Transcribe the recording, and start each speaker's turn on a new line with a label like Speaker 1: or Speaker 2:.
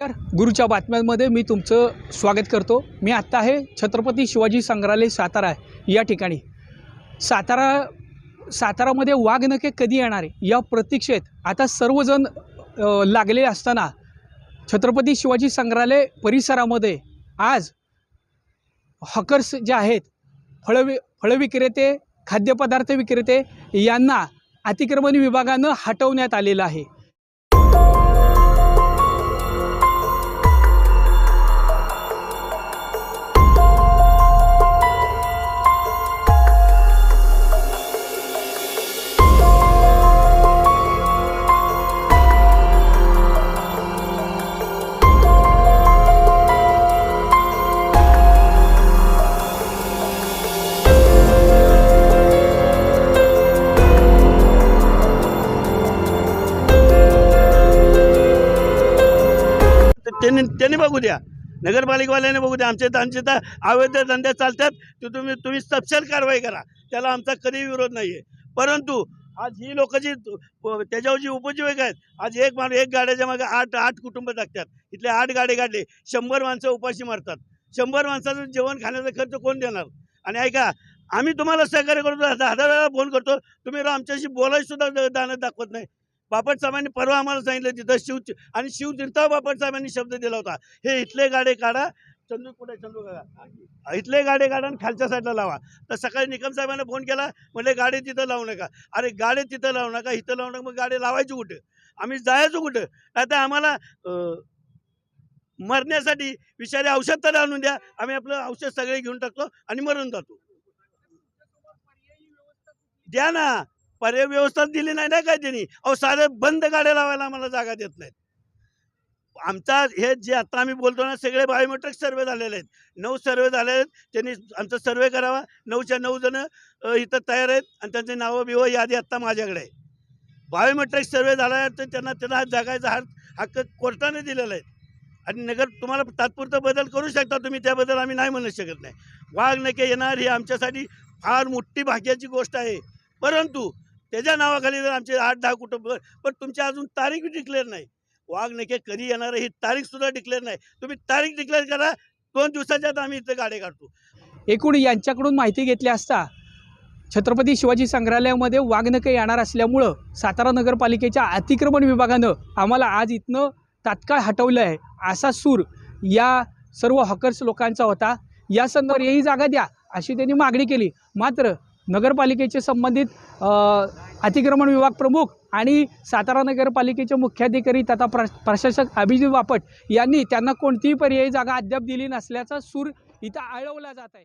Speaker 1: नमस्कार. गुरुच्या बातम्यांमध्ये मी तुमचं स्वागत करतो. मी आत्ता आहे छत्रपती शिवाजी संग्रहालय सातारा या ठिकाणी. सातारा सातारामध्ये वाघ नके कधी येणार आहे? या प्रतीक्षेत आता सर्वजण लागले असताना छत्रपती शिवाजी संग्रहालय परिसरामध्ये आज हॉकर्स जे आहेत फळवि फळविक्रेते खाद्यपदार्थ विक्रेते यांना अतिक्रमण विभागानं हटवण्यात आलेलं आहे.
Speaker 2: त्यांनी त्यांनी बघू द्या. नगरपालिकावाल्याने बघू द्या. आमच्या आमचे तर अवैध धंदे चालतात. ते तुम्ही तुम्ही सपशेल कारवाई करा. त्याला आमचा कधीही विरोध नाही आहे परंतु आज ही लोक जी त्याच्यावर जी उपजीविका आहेत आज एक माणूस एक गाड्याच्या मागे आठ आठ कुटुंब टाकतात इथले आठ गाडे काढले शंभर माणसं उपाशी मारतात. शंभर माणसाचं जेवण खाण्याचा खर्च कोण देणार? आणि ऐका आम्ही तुम्हाला सहकार्य करतो हजार वेळा फोन करतो. तुम्ही आमच्याशी बोलायला सुद्धा दाखवत नाही. बापट साहेबांनी परवा आम्हाला सांगितलं तिथं शिव आणि शिव तीर्थाव बापट साहेबांनी शब्द दिला होता. हे इथले गाडे काढा. चंदू कुठे चंदू काढा इथले गाडे काढा आणि खालच्या साईडला लावा. तर सकाळी निकम साहेबांना फोन केला. म्हणजे गाडी तिथं लावू नका. अरे गाडी तिथं लावू नका. इथं लावू नका. मग गाडी लावायची कुठं? आम्ही जायचो कुठं? आता आम्हाला अं, मरण्यासाठी विषारी औषध तर आणून द्या. आम्ही आपलं औषध सगळे घेऊन टाकतो आणि मरून जातो. द्या ना. पर्याय व्यवस्था दिली नाही ना काय त्यांनी? अहो साधं बंद गाड्या लावायला आम्हाला जागा देत नाहीत. आमचा हे जे आता आम्ही बोलतो ना सगळे बायोमेट्रिक सर्वे झालेले आहेत. नऊ सर्वे झाले आहेत. त्यांनी आमचा सर्वे करावा. नऊच्या नऊ जण इथं तयार आहेत आणि त्यांचे नावं बिवं यादी आत्ता माझ्याकडे आहे बायोमेट्रिक सर्वे झाला आहे तर त्यांना त्यांना जागायचा हा हक्क कोर्टाने दिलेला आहे. आणि नगर तुम्हाला तात्पुरता बदल करू शकता तुम्ही त्याबद्दल आम्ही नाही म्हणू शकत नाही. वाघ नके येणार ही आमच्यासाठी फार मोठी भाग्याची गोष्ट आहे. परंतु त्याच्या नावाखाली जर आमचे आठ दहा कुटुंब पण तुमची अजून तारीख डिक्लेअर नाही. वाघ नके कधी येणार ही तारीख सुद्धा डिक्लेअर नाही. तुम्ही तारीख डिक्लेअर करा दोन दिवसाच्या आत आम्ही इथं गाडी काढतो.
Speaker 1: एकूण यांच्याकडून माहिती घेतली असता छत्रपती शिवाजी संग्रहालयामध्ये वाघनके येणार असल्यामुळं सातारा नगरपालिकेच्या अतिक्रमण विभागानं आम्हाला आज इथनं तात्काळ हटवलं आहे असा सूर या सर्व हॉकर्स लोकांचा होता. या संदर्भात ही जागा द्या अशी त्यांनी मागणी केली. मात्र नगरपालिकेचे संबंधित अतिक्रमण विभाग प्रमुख आणि सातारा नगरपालिकेचे मुख्याधिकारी तथा प्र प्रशासक अभिजित बापट यांनी त्यांना कोणतीही पर्यायी जागा अद्याप दिली नसल्याचा सूर इथं आळवला जात आहे.